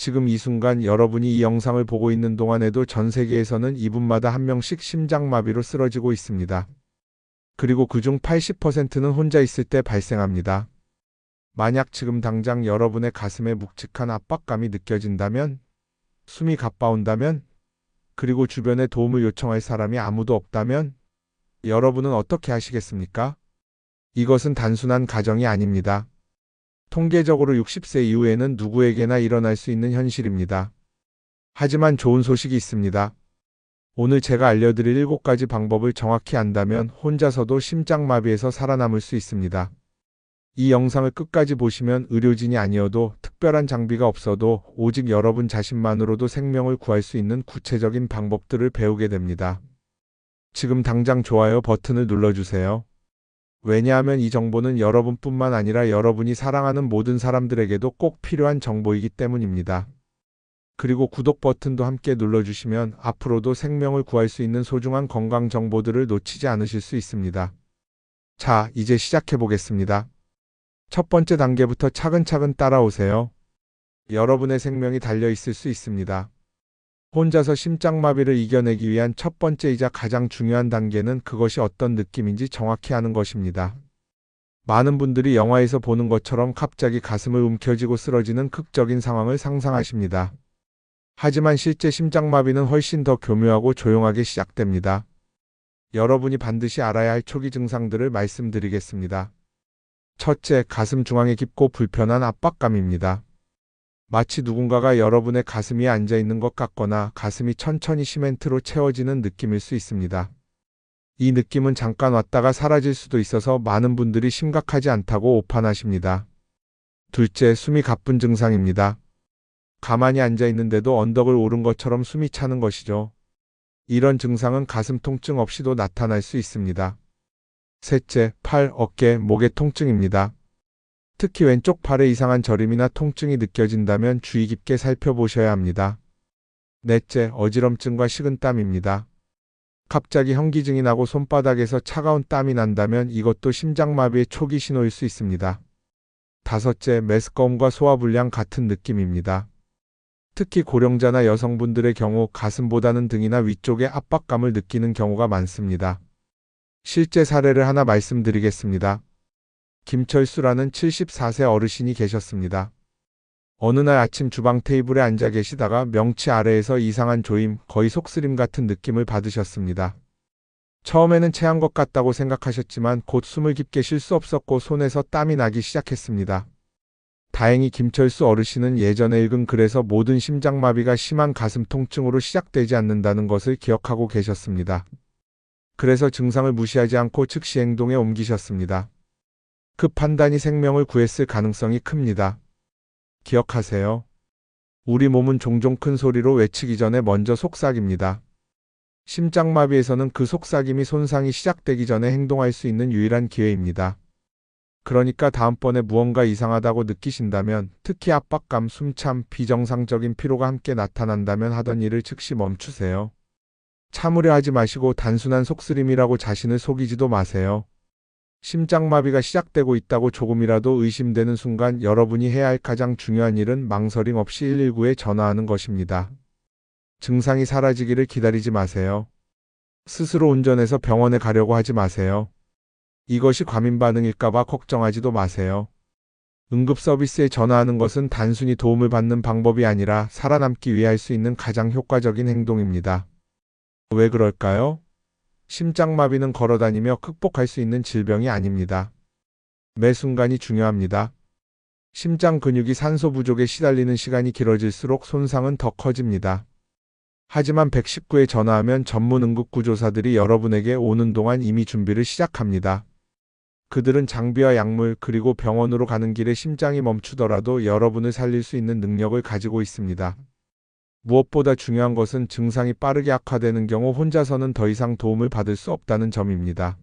지금 이 순간 여러분이 이 영상을 보고 있는 동안에도 전 세계에서는 이분마다 한 명씩 심장마비로 쓰러지고 있습니다. 그리고 그중 80%는 혼자 있을 때 발생합니다. 만약 지금 당장 여러분의 가슴에 묵직한 압박감이 느껴진다면, 숨이 가빠온다면, 그리고 주변에 도움을 요청할 사람이 아무도 없다면, 여러분은 어떻게 하시겠습니까? 이것은 단순한 가정이 아닙니다. 통계적으로 60세 이후에는 누구에게나 일어날 수 있는 현실입니다. 하지만 좋은 소식이 있습니다. 오늘 제가 알려드릴 7가지 방법을 정확히 안다면 혼자서도 심장마비에서 살아남을 수 있습니다. 이 영상을 끝까지 보시면 의료진이 아니어도 특별한 장비가 없어도 오직 여러분 자신만으로도 생명을 구할 수 있는 구체적인 방법들을 배우게 됩니다. 지금 당장 좋아요 버튼을 눌러주세요. 왜냐하면 이 정보는 여러분뿐만 아니라 여러분이 사랑하는 모든 사람들에게도 꼭 필요한 정보이기 때문입니다. 그리고 구독 버튼도 함께 눌러주시면 앞으로도 생명을 구할 수 있는 소중한 건강 정보들을 놓치지 않으실 수 있습니다. 자, 이제 시작해 보겠습니다. 첫 번째 단계부터 차근차근 따라오세요. 여러분의 생명이 달려 있을 수 있습니다. 혼자서 심장마비를 이겨내기 위한 첫 번째이자 가장 중요한 단계는 그것이 어떤 느낌인지 정확히 아는 것입니다. 많은 분들이 영화에서 보는 것처럼 갑자기 가슴을 움켜쥐고 쓰러지는 극적인 상황을 상상하십니다. 하지만 실제 심장마비는 훨씬 더 교묘하고 조용하게 시작됩니다. 여러분이 반드시 알아야 할 초기 증상들을 말씀드리겠습니다. 첫째, 가슴 중앙에 깊고 불편한 압박감입니다. 마치 누군가가 여러분의 가슴 위에 앉아 있는 것 같거나 가슴이 천천히 시멘트로 채워지는 느낌일 수 있습니다. 이 느낌은 잠깐 왔다가 사라질 수도 있어서 많은 분들이 심각하지 않다고 오판하십니다. 둘째, 숨이 가쁜 증상입니다. 가만히 앉아 있는데도 언덕을 오른 것처럼 숨이 차는 것이죠. 이런 증상은 가슴 통증 없이도 나타날 수 있습니다. 셋째, 팔, 어깨, 목의 통증입니다. 특히 왼쪽 팔에 이상한 저림이나 통증이 느껴진다면 주의 깊게 살펴보셔야 합니다. 넷째, 어지럼증과 식은땀입니다. 갑자기 현기증이 나고 손바닥에서 차가운 땀이 난다면 이것도 심장마비의 초기 신호일 수 있습니다. 다섯째, 메스꺼움과 소화불량 같은 느낌입니다. 특히 고령자나 여성분들의 경우 가슴보다는 등이나 위쪽에 압박감을 느끼는 경우가 많습니다. 실제 사례를 하나 말씀드리겠습니다. 김철수라는 74세 어르신이 계셨습니다. 어느 날 아침 주방 테이블에 앉아 계시다가 명치 아래에서 이상한 조임, 거의 속쓰림 같은 느낌을 받으셨습니다. 처음에는 체한 것 같다고 생각하셨지만 곧 숨을 깊게 쉴 수 없었고 손에서 땀이 나기 시작했습니다. 다행히 김철수 어르신은 예전에 읽은 글에서 모든 심장마비가 심한 가슴 통증으로 시작되지 않는다는 것을 기억하고 계셨습니다. 그래서 증상을 무시하지 않고 즉시 행동에 옮기셨습니다. 그 판단이 생명을 구했을 가능성이 큽니다. 기억하세요. 우리 몸은 종종 큰 소리로 외치기 전에 먼저 속삭입니다. 심장마비에서는 그 속삭임이 손상이 시작되기 전에 행동할 수 있는 유일한 기회입니다. 그러니까 다음번에 무언가 이상하다고 느끼신다면 특히 압박감, 숨참, 비정상적인 피로가 함께 나타난다면 하던 일을 즉시 멈추세요. 참으려 하지 마시고 단순한 속쓰림이라고 자신을 속이지도 마세요. 심장마비가 시작되고 있다고 조금이라도 의심되는 순간 여러분이 해야 할 가장 중요한 일은 망설임 없이 119에 전화하는 것입니다. 증상이 사라지기를 기다리지 마세요. 스스로 운전해서 병원에 가려고 하지 마세요. 이것이 과민 반응일까봐 걱정하지도 마세요. 응급 서비스에 전화하는 것은 단순히 도움을 받는 방법이 아니라 살아남기 위해 할 수 있는 가장 효과적인 행동입니다. 왜 그럴까요? 심장마비는 걸어다니며 극복할 수 있는 질병이 아닙니다. 매 순간이 중요합니다. 심장 근육이 산소 부족에 시달리는 시간이 길어질수록 손상은 더 커집니다. 하지만 119에 전화하면 전문 응급구조사들이 여러분에게 오는 동안 이미 준비를 시작합니다. 그들은 장비와 약물 그리고 병원으로 가는 길에 심장이 멈추더라도 여러분을 살릴 수 있는 능력을 가지고 있습니다. 무엇보다 중요한 것은 증상이 빠르게 악화되는 경우 혼자서는 더 이상 도움을 받을 수 없다는 점입니다.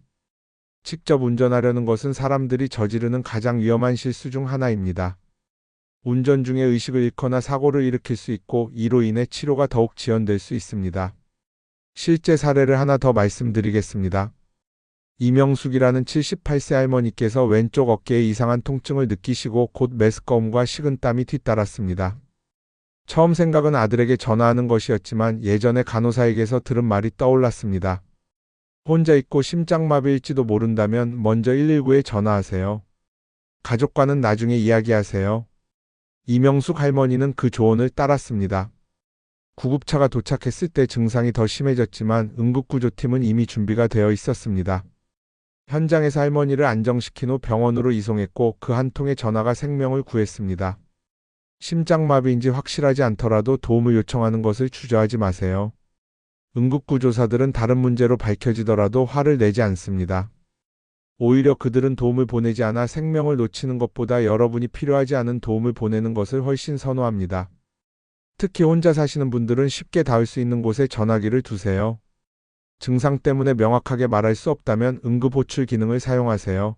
직접 운전하려는 것은 사람들이 저지르는 가장 위험한 실수 중 하나입니다. 운전 중에 의식을 잃거나 사고를 일으킬 수 있고 이로 인해 치료가 더욱 지연될 수 있습니다. 실제 사례를 하나 더 말씀드리겠습니다. 이명숙이라는 78세 할머니께서 왼쪽 어깨에 이상한 통증을 느끼시고 곧 메스꺼움과 식은땀이 뒤따랐습니다. 처음 생각은 아들에게 전화하는 것이었지만 예전에 간호사에게서 들은 말이 떠올랐습니다. 혼자 있고 심장마비일지도 모른다면 먼저 119에 전화하세요. 가족과는 나중에 이야기하세요. 이명숙 할머니는 그 조언을 따랐습니다. 구급차가 도착했을 때 증상이 더 심해졌지만 응급구조팀은 이미 준비가 되어 있었습니다. 현장에서 할머니를 안정시킨 후 병원으로 이송했고 그 한 통의 전화가 생명을 구했습니다. 심장마비인지 확실하지 않더라도 도움을 요청하는 것을 주저하지 마세요. 응급구조사들은 다른 문제로 밝혀지더라도 화를 내지 않습니다. 오히려 그들은 도움을 보내지 않아 생명을 놓치는 것보다 여러분이 필요하지 않은 도움을 보내는 것을 훨씬 선호합니다. 특히 혼자 사시는 분들은 쉽게 닿을 수 있는 곳에 전화기를 두세요. 증상 때문에 명확하게 말할 수 없다면 응급 호출 기능을 사용하세요.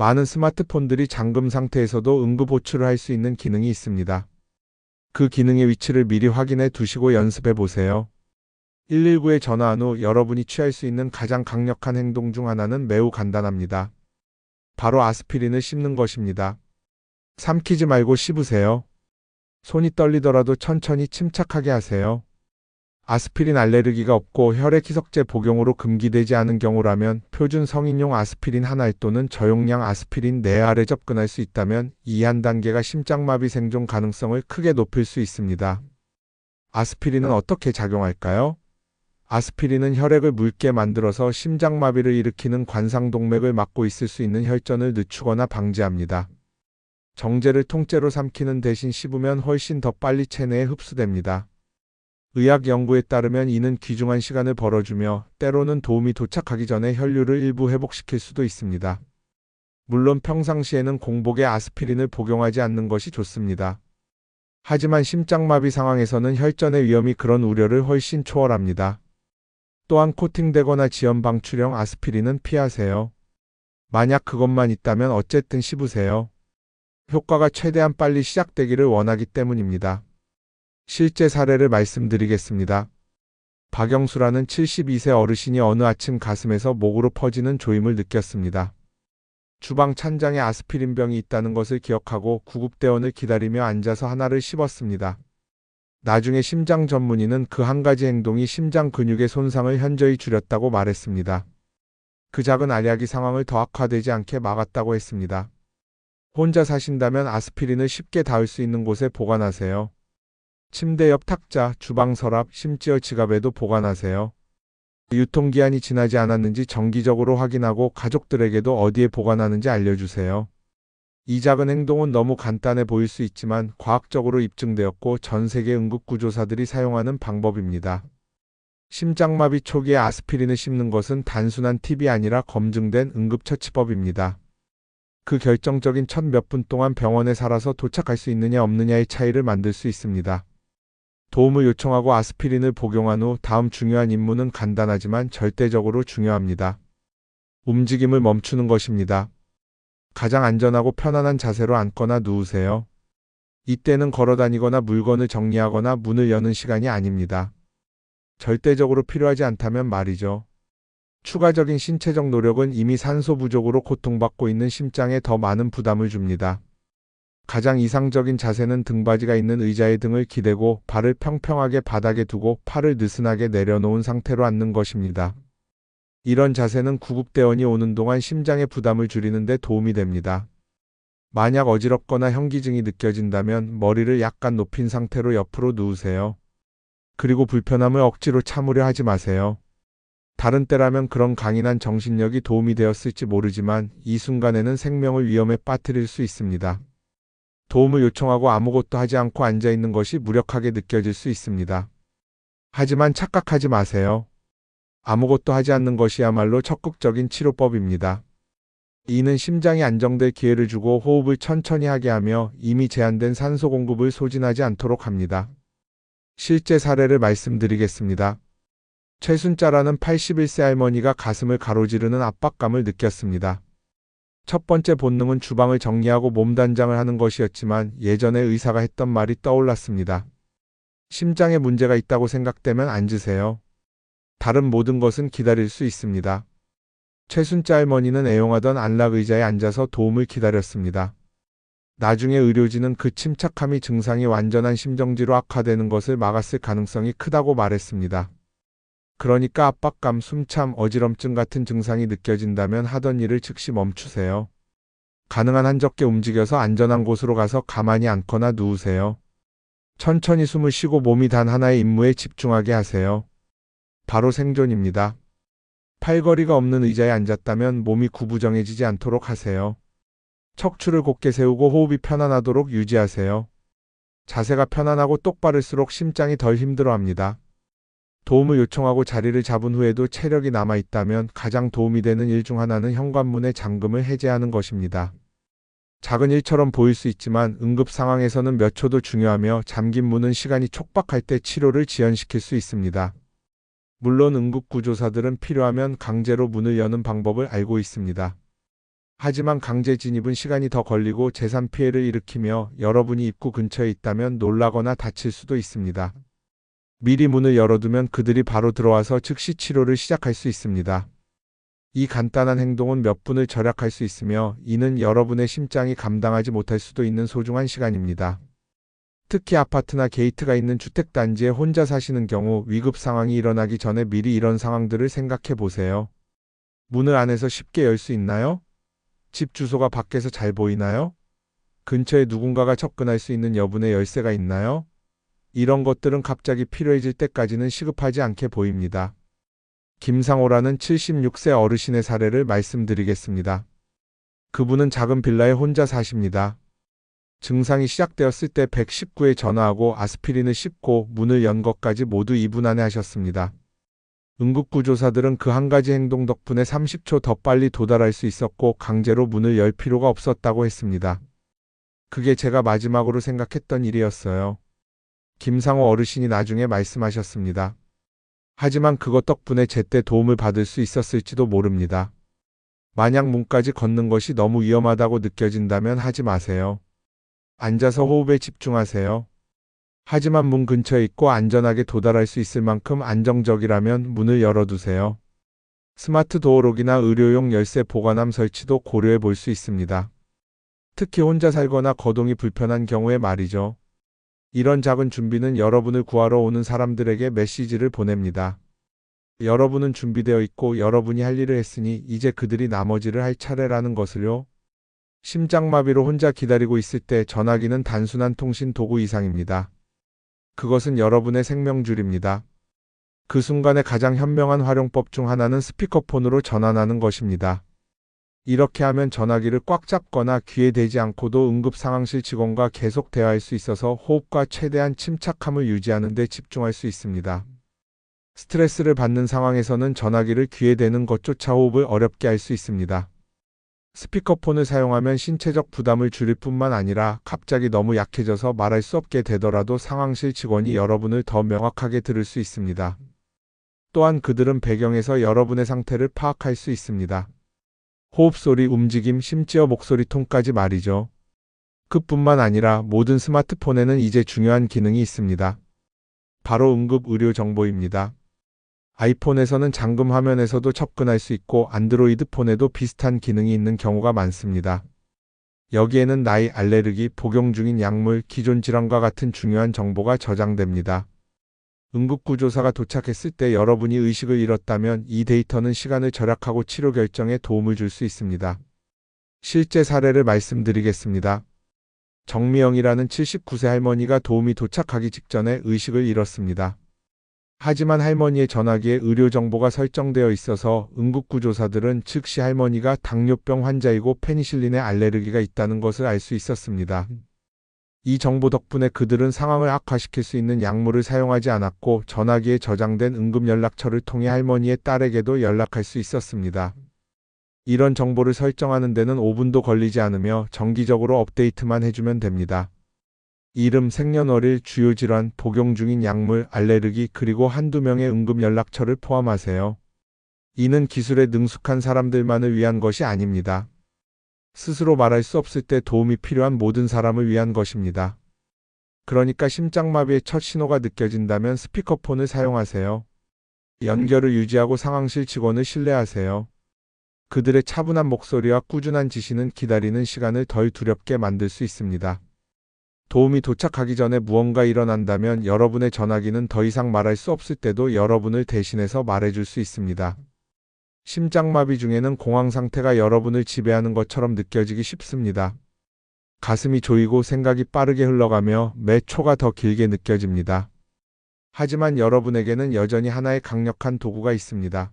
많은 스마트폰들이 잠금 상태에서도 응급 호출을 할 수 있는 기능이 있습니다. 그 기능의 위치를 미리 확인해 두시고 연습해 보세요. 119에 전화한 후 여러분이 취할 수 있는 가장 강력한 행동 중 하나는 매우 간단합니다. 바로 아스피린을 씹는 것입니다. 삼키지 말고 씹으세요. 손이 떨리더라도 천천히 침착하게 하세요. 아스피린 알레르기가 없고 혈액 희석제 복용으로 금기되지 않은 경우라면 표준 성인용 아스피린 한 알 또는 저용량 아스피린 4알에 접근할 수 있다면 이 한 단계가 심장마비 생존 가능성을 크게 높일 수 있습니다. 아스피린은 어떻게 작용할까요? 아스피린은 혈액을 묽게 만들어서 심장마비를 일으키는 관상동맥을 막고 있을 수 있는 혈전을 늦추거나 방지합니다. 정제를 통째로 삼키는 대신 씹으면 훨씬 더 빨리 체내에 흡수됩니다. 의학 연구에 따르면 이는 귀중한 시간을 벌어주며 때로는 도움이 도착하기 전에 혈류를 일부 회복시킬 수도 있습니다. 물론 평상시에는 공복에 아스피린을 복용하지 않는 것이 좋습니다. 하지만 심장마비 상황에서는 혈전의 위험이 그런 우려를 훨씬 초월합니다. 또한 코팅되거나 지연 방출형 아스피린은 피하세요. 만약 그것만 있다면 어쨌든 씹으세요. 효과가 최대한 빨리 시작되기를 원하기 때문입니다. 실제 사례를 말씀드리겠습니다. 박영수라는 72세 어르신이 어느 아침 가슴에서 목으로 퍼지는 조임을 느꼈습니다. 주방 찬장에 아스피린병이 있다는 것을 기억하고 구급대원을 기다리며 앉아서 하나를 씹었습니다. 나중에 심장 전문의는 그 한 가지 행동이 심장 근육의 손상을 현저히 줄였다고 말했습니다. 그 작은 알약이 상황을 더 악화되지 않게 막았다고 했습니다. 혼자 사신다면 아스피린을 쉽게 닿을 수 있는 곳에 보관하세요. 침대 옆 탁자, 주방 서랍, 심지어 지갑에도 보관하세요. 유통기한이 지나지 않았는지 정기적으로 확인하고 가족들에게도 어디에 보관하는지 알려주세요. 이 작은 행동은 너무 간단해 보일 수 있지만 과학적으로 입증되었고 전 세계 응급구조사들이 사용하는 방법입니다. 심장마비 초기에 아스피린을 씹는 것은 단순한 팁이 아니라 검증된 응급처치법입니다. 그 결정적인 첫 몇 분 동안 병원에 살아서 도착할 수 있느냐 없느냐의 차이를 만들 수 있습니다. 도움을 요청하고 아스피린을 복용한 후 다음 중요한 임무는 간단하지만 절대적으로 중요합니다. 움직임을 멈추는 것입니다. 가장 안전하고 편안한 자세로 앉거나 누우세요. 이때는 걸어 다니거나 물건을 정리하거나 문을 여는 시간이 아닙니다. 절대적으로 필요하지 않다면 말이죠. 추가적인 신체적 노력은 이미 산소 부족으로 고통받고 있는 심장에 더 많은 부담을 줍니다. 가장 이상적인 자세는 등받이가 있는 의자에 등을 기대고 발을 평평하게 바닥에 두고 팔을 느슨하게 내려놓은 상태로 앉는 것입니다. 이런 자세는 구급대원이 오는 동안 심장의 부담을 줄이는 데 도움이 됩니다. 만약 어지럽거나 현기증이 느껴진다면 머리를 약간 높인 상태로 옆으로 누우세요. 그리고 불편함을 억지로 참으려 하지 마세요. 다른 때라면 그런 강인한 정신력이 도움이 되었을지 모르지만 이 순간에는 생명을 위험에 빠뜨릴 수 있습니다. 도움을 요청하고 아무것도 하지 않고 앉아 있는 것이 무력하게 느껴질 수 있습니다. 하지만 착각하지 마세요. 아무것도 하지 않는 것이야말로 적극적인 치료법입니다. 이는 심장이 안정될 기회를 주고 호흡을 천천히 하게 하며 이미 제한된 산소 공급을 소진하지 않도록 합니다. 실제 사례를 말씀드리겠습니다. 최순자라는 81세 할머니가 가슴을 가로지르는 압박감을 느꼈습니다. 첫 번째 본능은 주방을 정리하고 몸단장을 하는 것이었지만 예전에 의사가 했던 말이 떠올랐습니다. 심장에 문제가 있다고 생각되면 앉으세요. 다른 모든 것은 기다릴 수 있습니다. 최순자 할머니는 애용하던 안락 의자에 앉아서 도움을 기다렸습니다. 나중에 의료진은 그 침착함이 증상이 완전한 심정지로 악화되는 것을 막았을 가능성이 크다고 말했습니다. 그러니까 압박감, 숨참, 어지럼증 같은 증상이 느껴진다면 하던 일을 즉시 멈추세요. 가능한 한 적게 움직여서 안전한 곳으로 가서 가만히 앉거나 누우세요. 천천히 숨을 쉬고 몸이 단 하나의 임무에 집중하게 하세요. 바로 생존입니다. 팔걸이가 없는 의자에 앉았다면 몸이 구부정해지지 않도록 하세요. 척추를 곧게 세우고 호흡이 편안하도록 유지하세요. 자세가 편안하고 똑바를수록 심장이 덜 힘들어합니다. 도움을 요청하고 자리를 잡은 후에도 체력이 남아 있다면 가장 도움이 되는 일 중 하나는 현관문의 잠금을 해제하는 것입니다. 작은 일처럼 보일 수 있지만 응급 상황에서는 몇 초도 중요하며 잠긴 문은 시간이 촉박할 때 치료를 지연시킬 수 있습니다. 물론 응급구조사들은 필요하면 강제로 문을 여는 방법을 알고 있습니다. 하지만 강제 진입은 시간이 더 걸리고 재산 피해를 일으키며 여러분이 입구 근처에 있다면 놀라거나 다칠 수도 있습니다. 미리 문을 열어두면 그들이 바로 들어와서 즉시 치료를 시작할 수 있습니다. 이 간단한 행동은 몇 분을 절약할 수 있으며 이는 여러분의 심장이 감당하지 못할 수도 있는 소중한 시간입니다. 특히 아파트나 게이트가 있는 주택단지에 혼자 사시는 경우 위급 상황이 일어나기 전에 미리 이런 상황들을 생각해 보세요. 문을 안에서 쉽게 열 수 있나요? 집 주소가 밖에서 잘 보이나요? 근처에 누군가가 접근할 수 있는 여분의 열쇠가 있나요? 이런 것들은 갑자기 필요해질 때까지는 시급하지 않게 보입니다. 김상호라는 76세 어르신의 사례를 말씀드리겠습니다. 그분은 작은 빌라에 혼자 사십니다. 증상이 시작되었을 때 119에 전화하고 아스피린을 씹고 문을 연 것까지 모두 2분 안에 하셨습니다. 응급구조사들은 그 한 가지 행동 덕분에 30초 더 빨리 도달할 수 있었고 강제로 문을 열 필요가 없었다고 했습니다. 그게 제가 마지막으로 생각했던 일이었어요. 김상호 어르신이 나중에 말씀하셨습니다. 하지만 그것 덕분에 제때 도움을 받을 수 있었을지도 모릅니다. 만약 문까지 걷는 것이 너무 위험하다고 느껴진다면 하지 마세요. 앉아서 호흡에 집중하세요. 하지만 문 근처에 있고 안전하게 도달할 수 있을 만큼 안정적이라면 문을 열어두세요. 스마트 도어록이나 의료용 열쇠 보관함 설치도 고려해 볼 수 있습니다. 특히 혼자 살거나 거동이 불편한 경우에 말이죠. 이런 작은 준비는 여러분을 구하러 오는 사람들에게 메시지를 보냅니다. 여러분은 준비되어 있고 여러분이 할 일을 했으니 이제 그들이 나머지를 할 차례라는 것을요. 심장마비로 혼자 기다리고 있을 때 전화기는 단순한 통신 도구 이상입니다. 그것은 여러분의 생명줄입니다. 그 순간에 가장 현명한 활용법 중 하나는 스피커폰으로 전환하는 것입니다. 이렇게 하면 전화기를 꽉 잡거나 귀에 대지 않고도 응급 상황실 직원과 계속 대화할 수 있어서 호흡과 최대한 침착함을 유지하는 데 집중할 수 있습니다. 스트레스를 받는 상황에서는 전화기를 귀에 대는 것조차 호흡을 어렵게 할 수 있습니다. 스피커폰을 사용하면 신체적 부담을 줄일 뿐만 아니라 갑자기 너무 약해져서 말할 수 없게 되더라도 상황실 직원이 여러분을 더 명확하게 들을 수 있습니다. 또한 그들은 배경에서 여러분의 상태를 파악할 수 있습니다. 호흡소리, 움직임, 심지어 목소리 톤까지 말이죠. 그뿐만 아니라 모든 스마트폰에는 이제 중요한 기능이 있습니다. 바로 응급 의료 정보입니다. 아이폰에서는 잠금 화면에서도 접근할 수 있고 안드로이드 폰에도 비슷한 기능이 있는 경우가 많습니다. 여기에는 나이, 알레르기, 복용 중인 약물, 기존 질환과 같은 중요한 정보가 저장됩니다. 응급구조사가 도착했을 때 여러분이 의식을 잃었다면 이 데이터는 시간을 절약하고 치료 결정에 도움을 줄 수 있습니다. 실제 사례를 말씀드리겠습니다. 정미영이라는 79세 할머니가 도움이 도착하기 직전에 의식을 잃었습니다. 하지만 할머니의 전화기에 의료 정보가 설정되어 있어서 응급구조사들은 즉시 할머니가 당뇨병 환자이고 페니실린에 알레르기가 있다는 것을 알 수 있었습니다. 이 정보 덕분에 그들은 상황을 악화시킬 수 있는 약물을 사용하지 않았고 전화기에 저장된 응급 연락처를 통해 할머니의 딸에게도 연락할 수 있었습니다. 이런 정보를 설정하는 데는 5분도 걸리지 않으며 정기적으로 업데이트만 해주면 됩니다. 이름, 생년월일, 주요 질환, 복용 중인 약물, 알레르기, 그리고 한두 명의 응급 연락처를 포함하세요. 이는 기술에 능숙한 사람들만을 위한 것이 아닙니다. 스스로 말할 수 없을 때 도움이 필요한 모든 사람을 위한 것입니다. 그러니까 심장마비의 첫 신호가 느껴진다면 스피커폰을 사용하세요. 연결을 유지하고 상황실 직원을 신뢰하세요. 그들의 차분한 목소리와 꾸준한 지시는 기다리는 시간을 덜 두렵게 만들 수 있습니다. 도움이 도착하기 전에 무언가 일어난다면 여러분의 전화기는 더 이상 말할 수 없을 때도 여러분을 대신해서 말해줄 수 있습니다. 심장마비 중에는 공황 상태가 여러분을 지배하는 것처럼 느껴지기 쉽습니다. 가슴이 조이고 생각이 빠르게 흘러가며 매 초가 더 길게 느껴집니다. 하지만 여러분에게는 여전히 하나의 강력한 도구가 있습니다.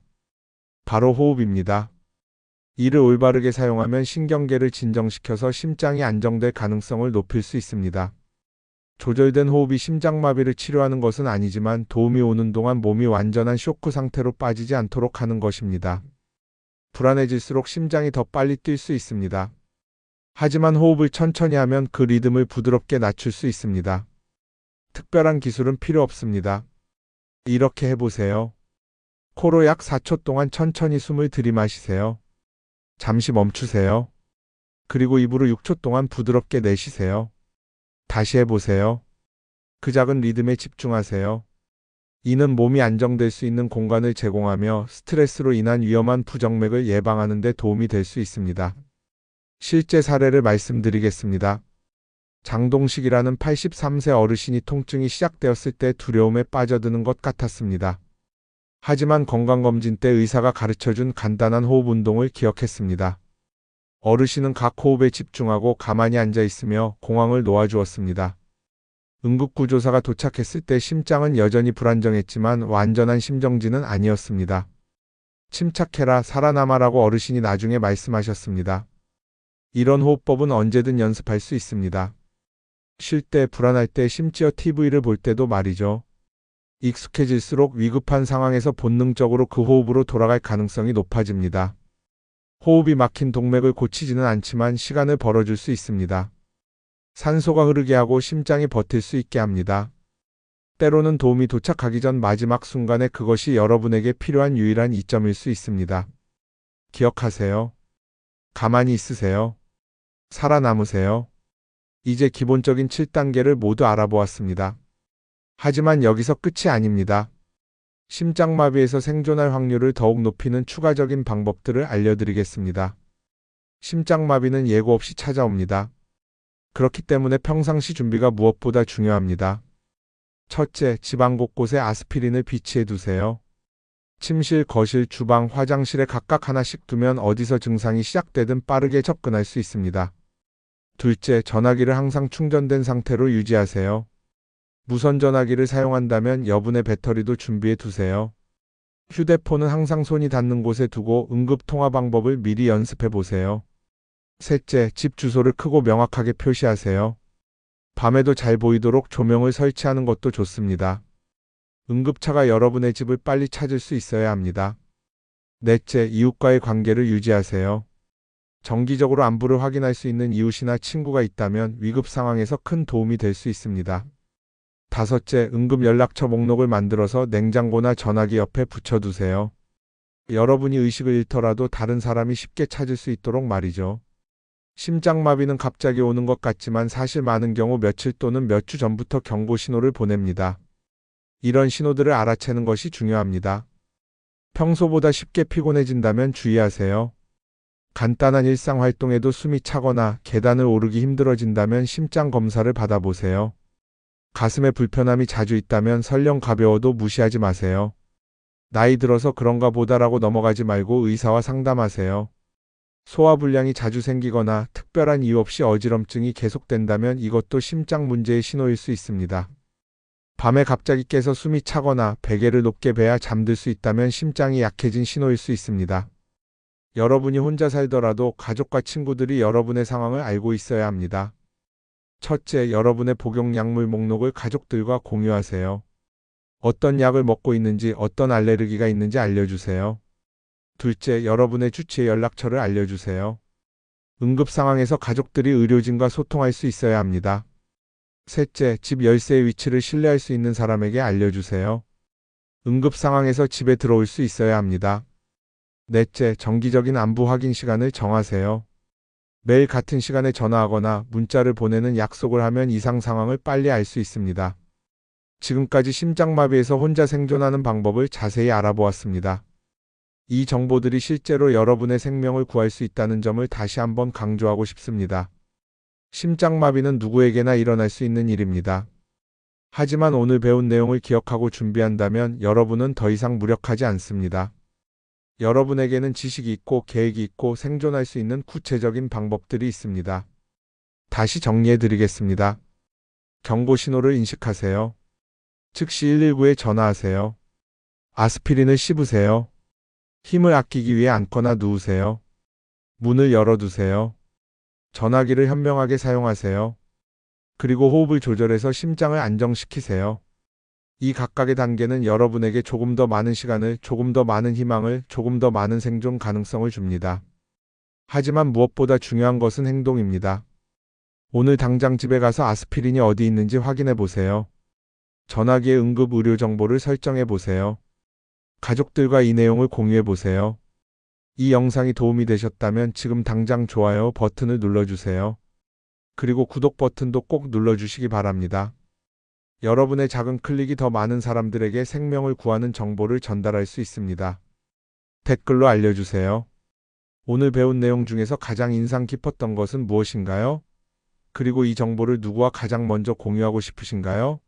바로 호흡입니다. 이를 올바르게 사용하면 신경계를 진정시켜서 심장이 안정될 가능성을 높일 수 있습니다. 조절된 호흡이 심장마비를 치료하는 것은 아니지만 도움이 오는 동안 몸이 완전한 쇼크 상태로 빠지지 않도록 하는 것입니다. 불안해질수록 심장이 더 빨리 뛸 수 있습니다. 하지만 호흡을 천천히 하면 그 리듬을 부드럽게 낮출 수 있습니다. 특별한 기술은 필요 없습니다. 이렇게 해보세요. 코로 약 4초 동안 천천히 숨을 들이마시세요. 잠시 멈추세요. 그리고 입으로 6초 동안 부드럽게 내쉬세요. 다시 해보세요. 그 작은 리듬에 집중하세요. 이는 몸이 안정될 수 있는 공간을 제공하며 스트레스로 인한 위험한 부정맥을 예방하는 데 도움이 될 수 있습니다. 실제 사례를 말씀드리겠습니다. 장동식이라는 83세 어르신이 통증이 시작되었을 때 두려움에 빠져드는 것 같았습니다. 하지만 건강검진 때 의사가 가르쳐준 간단한 호흡 운동을 기억했습니다. 어르신은 각 호흡에 집중하고 가만히 앉아 있으며 공황을 놓아주었습니다. 응급구조사가 도착했을 때 심장은 여전히 불안정했지만 완전한 심정지는 아니었습니다. 침착해라 살아남아라고 어르신이 나중에 말씀하셨습니다. 이런 호흡법은 언제든 연습할 수 있습니다. 쉴 때, 불안할 때, 심지어 TV를 볼 때도 말이죠. 익숙해질수록 위급한 상황에서 본능적으로 그 호흡으로 돌아갈 가능성이 높아집니다. 호흡이 막힌 동맥을 고치지는 않지만 시간을 벌어줄 수 있습니다. 산소가 흐르게 하고 심장이 버틸 수 있게 합니다. 때로는 도움이 도착하기 전 마지막 순간에 그것이 여러분에게 필요한 유일한 이점일 수 있습니다. 기억하세요. 가만히 있으세요. 살아남으세요. 이제 기본적인 7단계를 모두 알아보았습니다. 하지만 여기서 끝이 아닙니다. 심장마비에서 생존할 확률을 더욱 높이는 추가적인 방법들을 알려드리겠습니다. 심장마비는 예고 없이 찾아옵니다. 그렇기 때문에 평상시 준비가 무엇보다 중요합니다. 첫째, 집안 곳곳에 아스피린을 비치해 두세요. 침실, 거실, 주방, 화장실에 각각 하나씩 두면 어디서 증상이 시작되든 빠르게 접근할 수 있습니다. 둘째, 전화기를 항상 충전된 상태로 유지하세요. 무선 전화기를 사용한다면 여분의 배터리도 준비해 두세요. 휴대폰은 항상 손이 닿는 곳에 두고 응급 통화 방법을 미리 연습해 보세요. 셋째, 집 주소를 크고 명확하게 표시하세요. 밤에도 잘 보이도록 조명을 설치하는 것도 좋습니다. 응급차가 여러분의 집을 빨리 찾을 수 있어야 합니다. 넷째, 이웃과의 관계를 유지하세요. 정기적으로 안부를 확인할 수 있는 이웃이나 친구가 있다면 위급 상황에서 큰 도움이 될 수 있습니다. 다섯째, 응급 연락처 목록을 만들어서 냉장고나 전화기 옆에 붙여두세요. 여러분이 의식을 잃더라도 다른 사람이 쉽게 찾을 수 있도록 말이죠. 심장마비는 갑자기 오는 것 같지만 사실 많은 경우 며칠 또는 몇 주 전부터 경고 신호를 보냅니다. 이런 신호들을 알아채는 것이 중요합니다. 평소보다 쉽게 피곤해진다면 주의하세요. 간단한 일상 활동에도 숨이 차거나 계단을 오르기 힘들어진다면 심장 검사를 받아보세요. 가슴에 불편함이 자주 있다면 설령 가벼워도 무시하지 마세요. 나이 들어서 그런가 보다라고 넘어가지 말고 의사와 상담하세요. 소화불량이 자주 생기거나 특별한 이유 없이 어지럼증이 계속된다면 이것도 심장 문제의 신호일 수 있습니다. 밤에 갑자기 깨서 숨이 차거나 베개를 높게 베야 잠들 수 있다면 심장이 약해진 신호일 수 있습니다. 여러분이 혼자 살더라도 가족과 친구들이 여러분의 상황을 알고 있어야 합니다. 첫째, 여러분의 복용 약물 목록을 가족들과 공유하세요. 어떤 약을 먹고 있는지, 어떤 알레르기가 있는지 알려주세요. 둘째, 여러분의 주치의 연락처를 알려주세요. 응급 상황에서 가족들이 의료진과 소통할 수 있어야 합니다. 셋째, 집 열쇠의 위치를 신뢰할 수 있는 사람에게 알려주세요. 응급 상황에서 집에 들어올 수 있어야 합니다. 넷째, 정기적인 안부 확인 시간을 정하세요. 매일 같은 시간에 전화하거나 문자를 보내는 약속을 하면 이상 상황을 빨리 알 수 있습니다. 지금까지 심장마비에서 혼자 생존하는 방법을 자세히 알아보았습니다. 이 정보들이 실제로 여러분의 생명을 구할 수 있다는 점을 다시 한번 강조하고 싶습니다. 심장마비는 누구에게나 일어날 수 있는 일입니다. 하지만 오늘 배운 내용을 기억하고 준비한다면 여러분은 더 이상 무력하지 않습니다. 여러분에게는 지식이 있고 계획이 있고 생존할 수 있는 구체적인 방법들이 있습니다. 다시 정리해 드리겠습니다. 경고 신호를 인식하세요. 즉시 119에 전화하세요. 아스피린을 씹으세요. 힘을 아끼기 위해 앉거나 누우세요. 문을 열어두세요. 전화기를 현명하게 사용하세요. 그리고 호흡을 조절해서 심장을 안정시키세요. 이 각각의 단계는 여러분에게 조금 더 많은 시간을, 조금 더 많은 희망을, 조금 더 많은 생존 가능성을 줍니다. 하지만 무엇보다 중요한 것은 행동입니다. 오늘 당장 집에 가서 아스피린이 어디 있는지 확인해 보세요. 전화기의 응급 의료 정보를 설정해 보세요. 가족들과 이 내용을 공유해 보세요. 이 영상이 도움이 되셨다면 지금 당장 좋아요 버튼을 눌러주세요. 그리고 구독 버튼도 꼭 눌러주시기 바랍니다. 여러분의 작은 클릭이 더 많은 사람들에게 생명을 구하는 정보를 전달할 수 있습니다. 댓글로 알려주세요. 오늘 배운 내용 중에서 가장 인상 깊었던 것은 무엇인가요? 그리고 이 정보를 누구와 가장 먼저 공유하고 싶으신가요?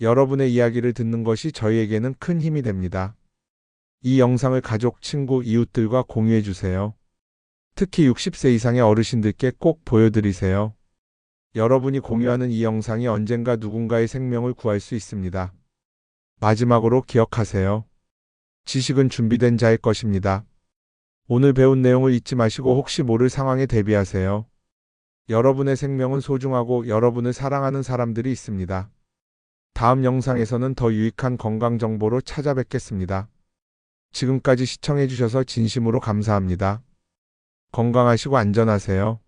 여러분의 이야기를 듣는 것이 저희에게는 큰 힘이 됩니다. 이 영상을 가족, 친구, 이웃들과 공유해 주세요. 특히 60세 이상의 어르신들께 꼭 보여드리세요. 여러분이 공유하는 이 영상이 언젠가 누군가의 생명을 구할 수 있습니다. 마지막으로 기억하세요. 지식은 준비된 자의 것입니다. 오늘 배운 내용을 잊지 마시고 혹시 모를 상황에 대비하세요. 여러분의 생명은 소중하고 여러분을 사랑하는 사람들이 있습니다. 다음 영상에서는 더 유익한 건강 정보로 찾아뵙겠습니다. 지금까지 시청해주셔서 진심으로 감사합니다. 건강하시고 안전하세요.